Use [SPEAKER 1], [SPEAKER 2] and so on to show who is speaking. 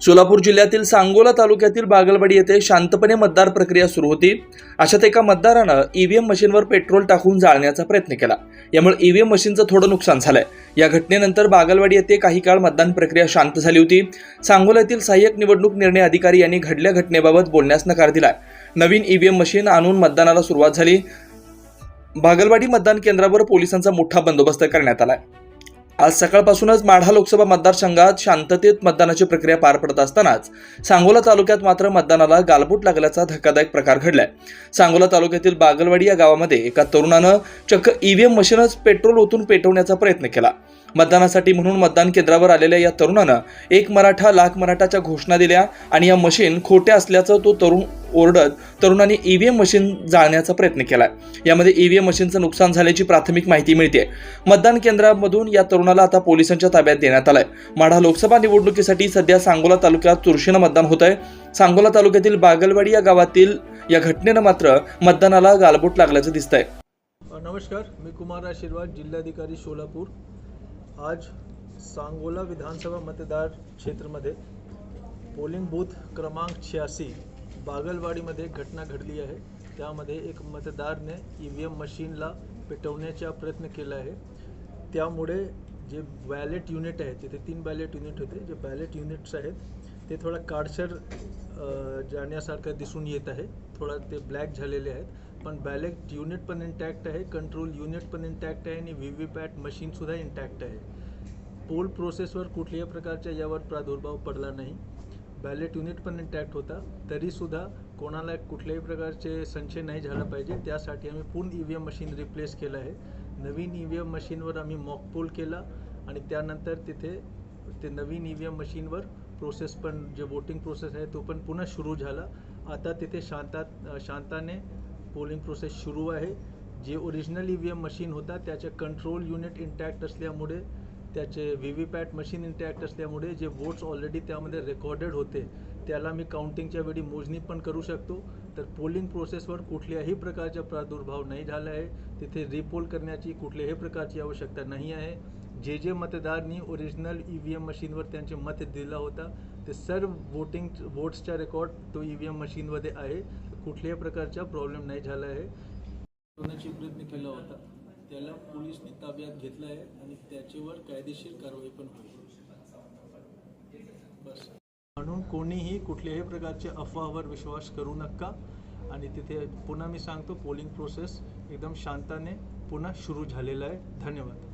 [SPEAKER 1] सोलापूर जिल्ह्यातील सांगोला तालुक्यातील बागलवाडी येथे शांतपणे मतदार प्रक्रिया सुरू होती. अशात एका मतदारानं ईव्हीएम मशीनवर पेट्रोल टाकून जाळण्याचा प्रयत्न केला. यामुळे ईव्हीएम मशीनचं थोडं नुकसान झालंय. या घटनेनंतर बागलवाडी येथे काही काळ मतदान प्रक्रिया शांत झाली होती. सांगोल्यातील सहाय्यक निवडणूक निर्णय अधिकारी यांनी घडल्या घटनेबाबत बोलण्यास नकार दिलाय नवीन ईव्हीएम मशीन आणून मतदानाला सुरुवात झाली. बागलवाडी मतदान केंद्रावर पोलिसांचा मोठा बंदोबस्त करण्यात आलाय. आज सकाळपासूनच माढा लोकसभा मतदारसंघात शांततेत मतदानाची प्रक्रिया पार पडत असतानाच सांगोला तालुक्यात मात्र मतदानाला गालबोट लागल्याचा धक्कादायक प्रकार घडलाय. सांगोला तालुक्यातील बागलवाडी या गावामध्ये एका तरुणानं चक्क ईव्हीएम मशीनच पेट्रोल ओतून पेटवण्याचा प्रयत्न केला. मतदानासाठी म्हणून मतदान केंद्रावर आलेल्या या तरुणानं एक मराठा लाख मराठाच्या घोषणा दिल्या आणि या मशीन खोट्या असल्याचं तो तरुण ओरडत तरुणांनी ईव्हीएम मशीन जाळण्याचा प्रयत्न केलाय. यामध्ये ईव्हीएम मशीनचं नुकसान झाल्याची प्राथमिक माहिती मिळते. मतदान केंद्रामधून या तरुणाला आता पोलिसांच्या ताब्यात देण्यात आलंय. माढा लोकसभा निवडणुकीसाठी सध्या सांगोला तालुक्यात चुरशीनं मतदान होत आहे सांगोला तालुक्यातील बागलवाडी या गावातील या घटनेनं मात्र मतदानाला गालबोट लागल्याचं दिसतंय.
[SPEAKER 2] आहे नमस्कार. मी कुमार आशीर्वाद जिल्हाधिकारी सोलापूर. आज सांगोला विधानसभा मतदार क्षेत्रमध्ये पोलिंग बूथ क्रमांक छियासी बागलवाडीमध्ये एक घटना घडली आहे. त्यामध्ये एक मतदारने ई व्ही एम मशीनला पेटवण्याचा प्रयत्न केला आहे. त्यामुळे जे बॅलेट युनिट आहे तिथे तीन बॅलेट युनिट होते. जे बॅलेट युनिट्स आहेत ते थोडा काडसर जाण्यासारखं दिसून येत आहे. थोडा ते ब्लॅक झालेले आहेत. पण बॅलेट युनिट पण इंटॅक्ट आहे कंट्रोल युनिट पण इंटॅक्ट आहे आणि व्ही व्ही पॅट मशीनसुद्धा इंटॅक्ट आहे पोल प्रोसेसवर कुठल्याही प्रकारच्या यावर प्रादुर्भाव पडला नाही. बॅलेट युनिट पण इंटॅक्ट होता. तरीसुद्धा कोणाला कुठल्याही प्रकारचे संशय नाही झाला पाहिजे. त्यासाठी आम्ही पूर्ण E V M machine replace केलं आहे. नवीन ई व्ही एम मशीनवर आम्ही मॉक पोल केला आणि त्यानंतर तिथे ते नवीन ई व्ही एम मशीनवर प्रोसेस पण जे वोटिंग प्रोसेस आहे तो पण पुन्हा सुरू झाला. आता तिथे शांतात शांताने पोलिंग प्रोसेस सुरू आहे. जे original E V M machine होता त्याचे कंट्रोल युनिट इंटॅक्ट असल्यामुळे त्याचे V V PAT machine intact असल्यामुळे जे वोट्स ऑलरेडी त्यामध्ये रेकॉर्डेड होते त्याला मी काउंटिंगच्या वेळी मोजणी पण करू शकतो. तर पोलिंग प्रोसेसवर कुठल्याही प्रकारचा प्रादुर्भाव नाही झाला आहे. तिथे रिपोल करण्याची कुठल्याही प्रकारची आवश्यकता नाही आहे. जे जे मतदारांनी ओरिजिनल ई व्ही एम मशीनवर त्यांचे मत दिला होता ते सर्व वोटिंग वोट्सचा रेकॉर्ड तो ई व्ही एम मशीनमध्ये आहे. कुठल्याही प्रकारचा प्रॉब्लेम नाही झाला आहे. प्रयत्न केला होता त्याला पोलिसने ताब्यात घेतलं आहे आणि त्याच्यावर कायदेशीर कारवाई पण होईल. बस. म्हणून कोणीही कुठल्याही प्रकारच्या अफवावर विश्वास करू नका. आणि तिथे पुन्हा मी सांगतो पोलिंग प्रोसेस एकदम शांताने पुन्हा सुरू झालेला आहे. धन्यवाद.